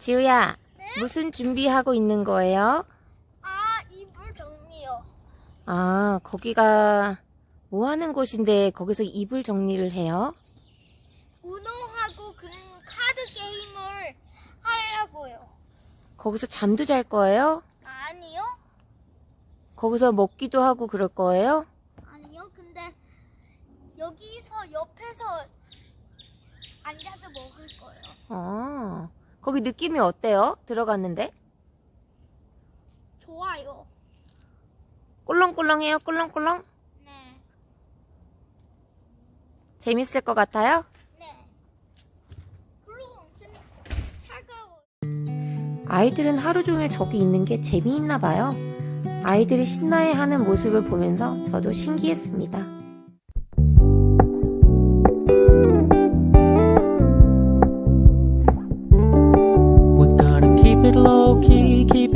지우야, 무슨 준비하고 있는 거예요? 아, 이불 정리요. 아, 거기가 뭐 하는 곳인데 거기서 이불 정리를 해요? 우노하고 그런 카드 게임을 하려고요. 거기서 잠도 잘 거예요? 아니요? 거기서 먹기도 하고 그럴 거예요? 아니요. 근데 여기서 옆에서 앉아서 먹을 거예요. 아, 거기 느낌이 어때요? 들어갔는데? 좋아요. 꿀렁꿀렁해요? 꿀렁꿀렁? 네. 재밌을 것 같아요? 네. 좀 차가워. 아이들은 하루 종일 저기 있는 게 재미있나 봐요. 아이들이 신나해 하는 모습을 보면서 저도 신기했습니다.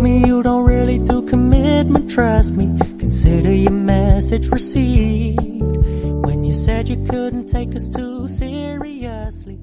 Told me you don't really do commitment, trust me. Consider your message received. When you said you couldn't take us too seriously,